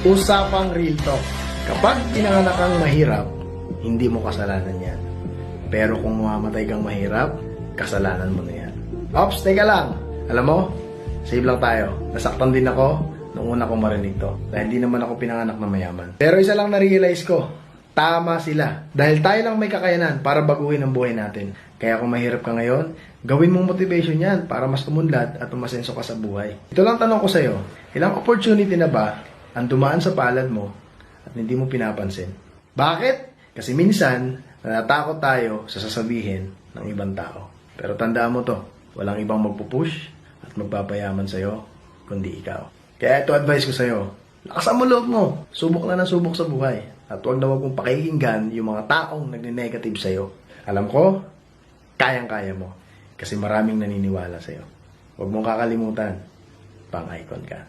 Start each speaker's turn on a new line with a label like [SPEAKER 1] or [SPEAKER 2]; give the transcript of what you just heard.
[SPEAKER 1] Usapang real talk. Kapag pinanganak kang mahirap, hindi mo kasalanan yan. Pero kung mamamatay kang mahirap, kasalanan mo na yan. Ops, teka lang. Alam mo, save lang tayo. Nasaktan din ako nung una kong marinig to. Dahil di naman ako pinanganak na mayaman. Pero isa lang na-realize ko, tama sila. Dahil tayo lang may kakayanan para baguhin ang buhay natin. Kaya kung mahirap ka ngayon, gawin mong motivation yan para mas tumunlad at umasenso ka sa buhay. Ito lang tanong ko sa'yo, ilang opportunity na ba ang dumaan sa palad mo at hindi mo pinapansin? Bakit? Kasi minsan, natatakot tayo sa sasabihin ng ibang tao. Pero tandaan mo to, walang ibang magpupush at magpapayaman sa'yo, kundi ikaw. Kaya ito advice ko sa'yo, lakasan mo loob mo, subok na ng subok sa buhay. At huwag na huwag mong pakikinggan yung mga taong nagne-negative sa'yo. Alam ko, kayang-kaya mo. Kasi maraming naniniwala sa'yo. Huwag mong kakalimutan, pang-icon ka.